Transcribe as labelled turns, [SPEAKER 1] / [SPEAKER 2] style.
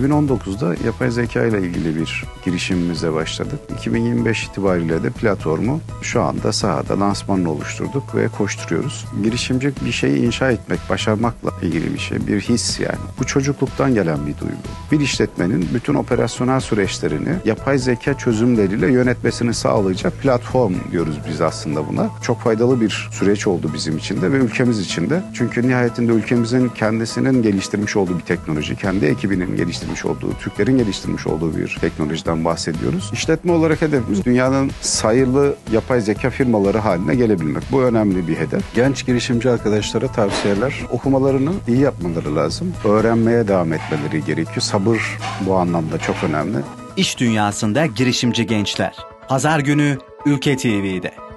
[SPEAKER 1] 2019'da yapay zeka ile ilgili bir girişimimize başladık. 2025 itibariyle de platformu şu anda sahada lansmanını oluşturduk ve koşturuyoruz. Girişimci bir şeyi inşa etmek, başarmakla ilgili bir şey, bir his yani. Bu çocukluktan gelen bir duygu. Bir işletmenin bütün operasyonel süreçlerini yapay zeka çözümleriyle yönetmesini sağlayacak platform diyoruz biz aslında buna. Çok faydalı bir süreç oldu bizim için de ve ülkemiz için de. Çünkü nihayetinde ülkemizin kendisinin geliştirmiş olduğu bir teknoloji, kendi ekibinin geliştirmiş olduğu, Türklerin geliştirmiş olduğu bir teknolojiden bahsediyoruz. İşletme olarak hedefimiz dünyanın sayılı yapay zeka firmaları haline gelebilmek. Bu önemli bir hedef. Genç girişimci arkadaşlara tavsiyeler okumalarını iyi yapmaları lazım. Öğrenmeye devam etmeleri gerekiyor. Sabır bu anlamda çok önemli.
[SPEAKER 2] İş dünyasında girişimci gençler. Pazar günü Ülke TV'de.